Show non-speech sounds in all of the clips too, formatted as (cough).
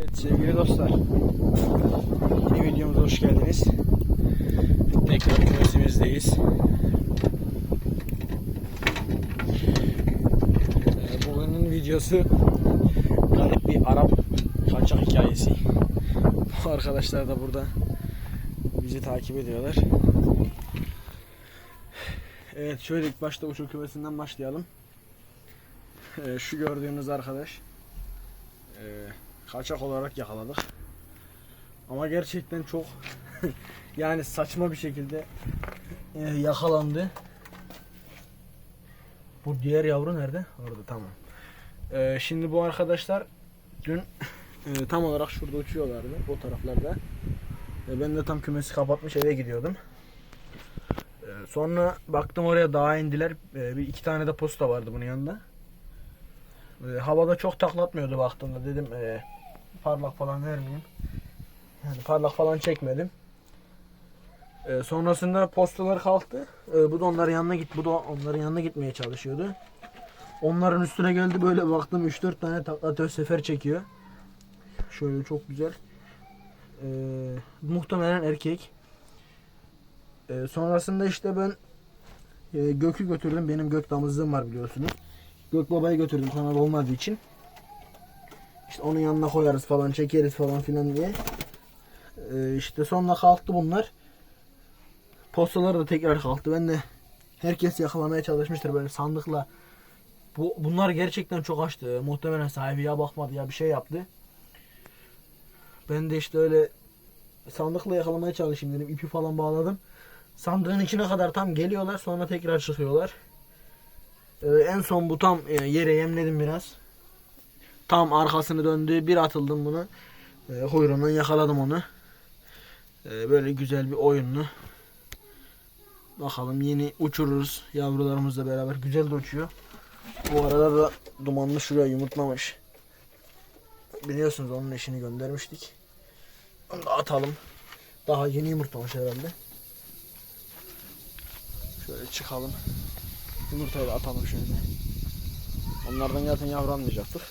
Evet sevgili dostlar. Yeni videomuza hoş geldiniz. Tekrar kümesimizdeyiz. Ee, Bugünün videosu garip bir Arap kaçak hikayesi. Bu arkadaşlar da burada bizi takip ediyorlar. Evet şöyle ilk başta uçur kümesinden başlayalım. Ee, Şu gördüğünüz arkadaş ee, kaçak olarak yakaladık. Ama gerçekten çok (laughs) yani saçma bir şekilde e, yakalandı. Bu diğer yavru nerede? Orada tamam. E, şimdi bu arkadaşlar dün e, tam olarak şurada uçuyorlardı o taraflarda. E, ben de tam kümesi kapatmış eve gidiyordum. E, sonra baktım oraya dağa indiler. E, bir iki tane de posta vardı bunun yanında. E, havada çok taklatmıyordu baktığımda dedim e, parlak falan vermeyeyim. Yani parlak falan çekmedim. E, sonrasında postalar kalktı. E, bu da onların yanına git, bu da onların yanına gitmeye çalışıyordu. Onların üstüne geldi böyle baktım 3-4 tane taklatör sefer çekiyor. Şöyle çok güzel. E, muhtemelen erkek. E, sonrasında işte ben e, Gök'ü götürdüm. Benim Gök damızlığım var biliyorsunuz. Gök babayı götürdüm kanal olmadığı için. İşte onun yanına koyarız falan çekeriz falan filan diye. Ee, işte sonra kalktı bunlar. Postalar da tekrar kalktı. Ben de herkes yakalamaya çalışmıştır böyle sandıkla. Bu, bunlar gerçekten çok açtı. Muhtemelen sahibi ya bakmadı ya bir şey yaptı. Ben de işte öyle sandıkla yakalamaya çalışayım dedim. İpi falan bağladım. Sandığın içine kadar tam geliyorlar sonra tekrar çıkıyorlar. Ee, en son bu tam e, yere yemledim biraz. Tam arkasını döndü. Bir atıldım bunu. E, kuyruğundan yakaladım onu. E, böyle güzel bir oyunlu. Bakalım yeni uçururuz yavrularımızla beraber. Güzel de uçuyor. Bu arada da dumanlı şuraya yumurtlamış. Biliyorsunuz onun eşini göndermiştik. Onu da atalım. Daha yeni yumurtlamış herhalde. Şöyle çıkalım. Yumurtayı da atalım şöyle. Onlardan zaten yavru almayacaktık.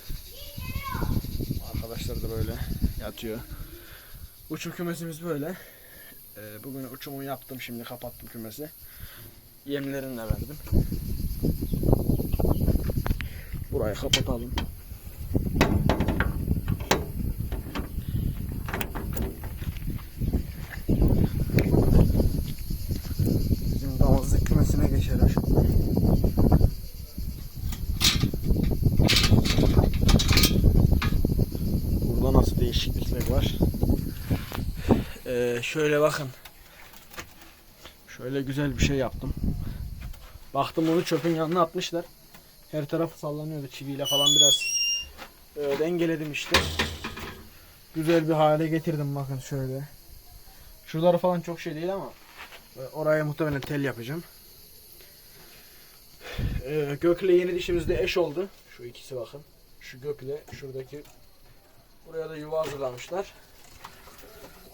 Arkadaşlar da böyle yatıyor. Uçum kümesimiz böyle. Ee, bugün uçumu yaptım şimdi kapattım kümesi. Yemlerini de verdim. Burayı kapatalım. Var? Ee, şöyle bakın. Şöyle güzel bir şey yaptım. Baktım onu çöpün yanına atmışlar. Her tarafı sallanıyordu çiviyle falan biraz e, dengeledim işte. Güzel bir hale getirdim bakın şöyle. Şuraları falan çok şey değil ama e, oraya muhtemelen tel yapacağım. Ee, Gökle yeni dişimizde eş oldu. Şu ikisi bakın. Şu gökle şuradaki Buraya da yuva hazırlamışlar.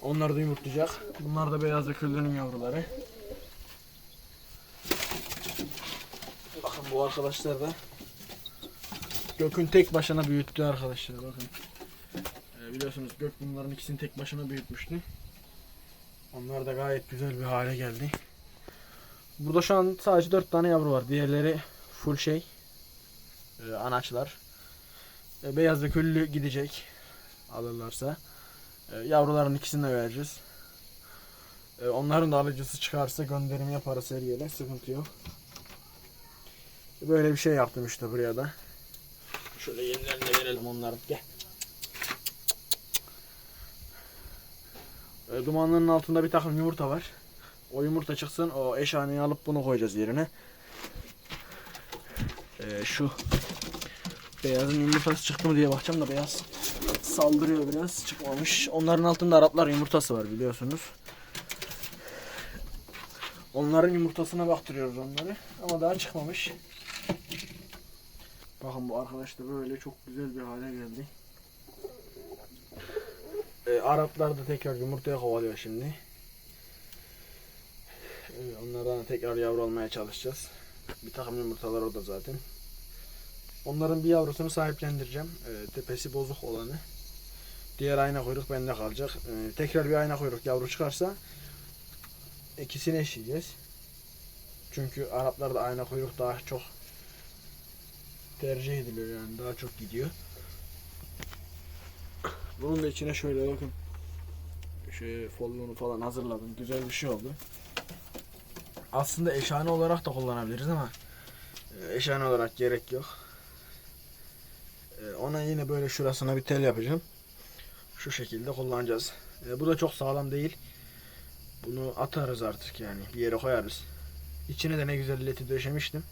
Onlar da yumurtlayacak. Bunlar da beyaz köylünün yavruları. Bakın bu arkadaşlar da Gök'ün tek başına büyüttü arkadaşlar bakın. Ee, biliyorsunuz Gök bunların ikisini tek başına büyütmüştü. Onlar da gayet güzel bir hale geldi. Burada şu an sadece 4 tane yavru var. Diğerleri full şey. Ee, anaçlar. Ee, beyaz ve köylü gidecek alırlarsa. E, yavruların ikisini de vereceğiz. E, onların da alıcısı çıkarsa gönderim yaparız her yere. Sıkıntı yok. Böyle bir şey yaptım işte buraya da. Şöyle yenilerini de verelim onların. Gel. E, dumanların altında bir takım yumurta var. O yumurta çıksın o eşhaneyi alıp bunu koyacağız yerine. E, şu beyazın yumurtası çıktı mı diye bakacağım da beyaz saldırıyor biraz çıkmamış. Onların altında Araplar yumurtası var biliyorsunuz. Onların yumurtasına baktırıyoruz onları. Ama daha çıkmamış. Bakın bu arkadaş da böyle çok güzel bir hale geldi. Ee, Araplar da tekrar yumurtaya kovalıyor şimdi. Ee, onlardan da tekrar yavru almaya çalışacağız. Bir takım yumurtalar orada zaten. Onların bir yavrusunu sahiplendireceğim. Ee, tepesi bozuk olanı. Diğer ayna kuyruk bende kalacak. Ee, tekrar bir ayna kuyruk yavru çıkarsa ikisini eşleyeceğiz. Çünkü Araplarda ayna kuyruk daha çok tercih ediliyor yani daha çok gidiyor. Bunun da içine şöyle bakın. Şöyle folyonu falan hazırladım. Güzel bir şey oldu. Aslında eşhane olarak da kullanabiliriz ama e, eşhane olarak gerek yok. E, Ona yine böyle şurasına bir tel yapacağım. Şu şekilde kullanacağız. E, Bu da çok sağlam değil. Bunu atarız artık yani. Bir yere koyarız. İçine de ne güzel leti döşemiştim.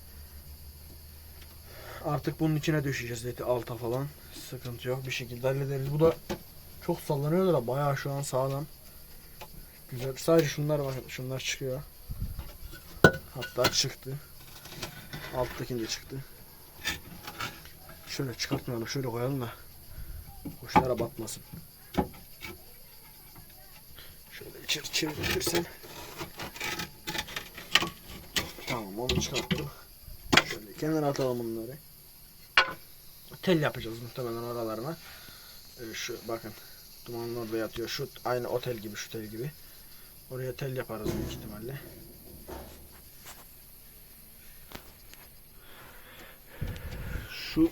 Artık bunun içine döşeyeceğiz leti alta falan. Sıkıntı yok. Bir şekilde hallederiz. Bu da çok sallanıyor da bayağı şu an sağlam. Güzel. Sadece şunlar bakın. Şunlar çıkıyor. Hatta çıktı. Alttakinde çıktı. Şöyle çıkartmayalım. Şöyle koyalım da kuşlara batmasın. İçeri çevirirsen. Tamam onu çıkarttım. Şöyle kenara atalım bunları. Tel yapacağız muhtemelen oralarına. Ee, şu bakın. Dumanın orada yatıyor. Şu aynı otel gibi şu tel gibi. Oraya tel yaparız büyük ihtimalle. Şu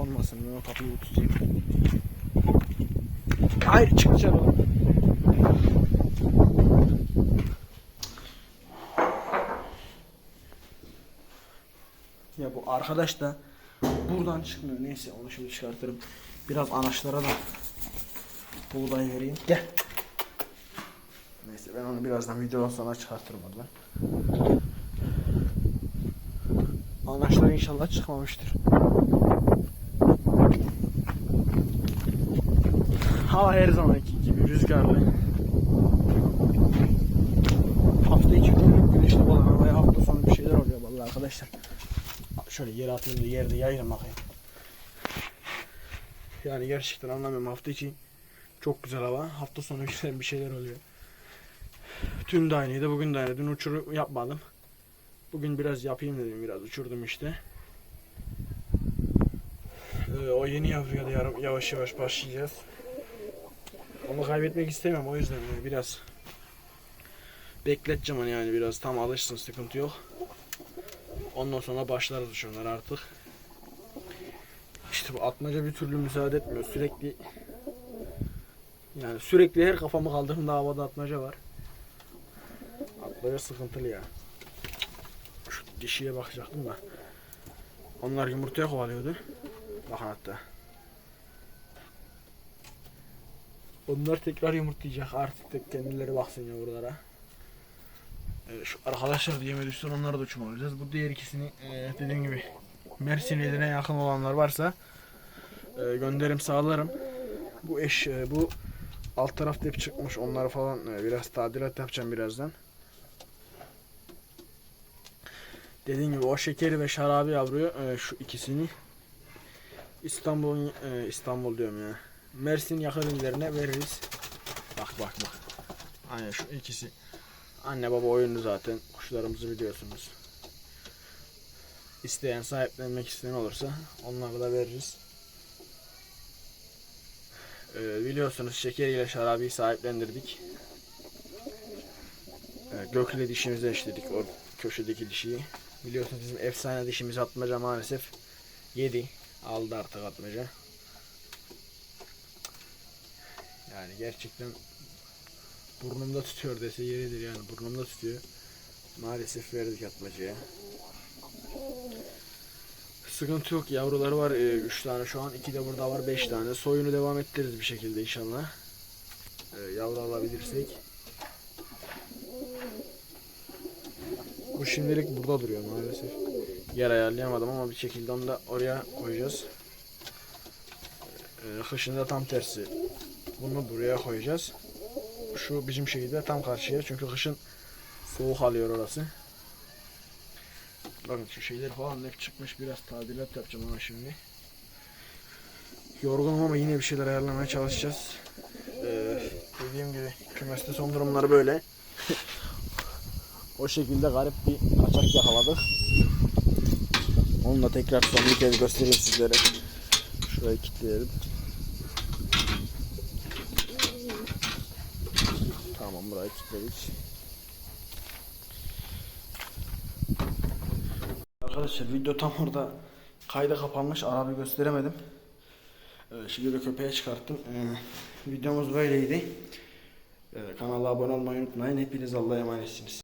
kapanmasın. Ben kapıyı tutayım. Hayır çık dışarı. Ya bu arkadaş da buradan çıkmıyor. Neyse onu şimdi çıkartırım. Biraz anaçlara da buğday vereyim. Gel. Neyse ben onu birazdan videodan sonra çıkartırım oradan. Anaçlar inşallah çıkmamıştır. Hava her zamanki gibi rüzgarlı. Hafta içi günlük güneşli balık havaya hafta sonu bir şeyler oluyor vallahi arkadaşlar. Şöyle yere atayım da yerde yayırım bakayım. Yani gerçekten anlamıyorum hafta içi çok güzel hava. Hafta sonu (laughs) güzel bir şeyler oluyor. Dün de aynıydı, bugün de aynı. Dün uçuru yapmadım. Bugün biraz yapayım dedim, biraz uçurdum işte. Ee, o yeni yavruya da yavaş yavaş başlayacağız. Onu kaybetmek istemem o yüzden yani biraz bekleteceğim onu yani biraz tam alışsın sıkıntı yok. Ondan sonra başlarız şunlar artık. İşte bu atmaca bir türlü müsaade etmiyor. Sürekli yani sürekli her kafamı kaldırdığımda havada atmaca var. Atmaca sıkıntılı ya. Şu dişiye bakacaktım da. Onlar yumurtaya kovalıyordu. Bakın hatta. Onlar tekrar yumurtlayacak artık da kendileri baksın yavrulara. Ee, şu arkadaşlar da yeme düşsün onları da uçurmalıyız. Bu diğer ikisini e, dediğim gibi Mersin iline yakın olanlar varsa e, gönderim sağlarım. Bu eş e, bu alt tarafta hep çıkmış onları falan e, biraz tadilat yapacağım birazdan. Dediğim gibi o şekeri ve şarabi yavruyu e, şu ikisini İstanbul'un e, İstanbul diyorum ya. Mersin yakın illerine veririz. Bak bak bak. Aynen şu ikisi. Anne baba oyunu zaten. Kuşlarımızı biliyorsunuz. İsteyen sahiplenmek isteyen olursa onları da veririz. Ee, biliyorsunuz şekeriyle şarabiyi sahiplendirdik. Ee, Gökle dişimizi eşledik o köşedeki dişiyi. Biliyorsunuz bizim efsane dişimiz atmaca maalesef yedi. Aldı artık atmaca. Yani gerçekten burnumda tutuyor dese yeridir yani burnumda tutuyor. Maalesef verdik atmacaya. Sıkıntı yok yavruları var 3 tane şu an 2 de burada var 5 tane. Soyunu devam ettiririz bir şekilde inşallah. E, yavru alabilirsek. Bu şimdilik burada duruyor maalesef. Yer ayarlayamadım ama bir şekilde onu da oraya koyacağız. E, kışında tam tersi. Bunu buraya koyacağız. Şu bizim şehirde tam karşıya çünkü kışın soğuk alıyor orası. Bakın şu şeyler falan hep çıkmış biraz tadilat yapacağım ona şimdi. Yorgunum ama yine bir şeyler ayarlamaya çalışacağız. Ee, dediğim gibi kümeste son durumları böyle. o şekilde garip bir kaçak yakaladık. Onu da tekrar son bir kez göstereyim sizlere. Şurayı kilitleyelim. Tamam burayı kilitledik. Arkadaşlar video tam orada kayda kapanmış. Arabayı gösteremedim. Ee, Şimdi de köpeğe çıkarttım. Ee, videomuz böyleydi. Ee, kanala abone olmayı unutmayın. Hepiniz Allah'a emanetsiniz.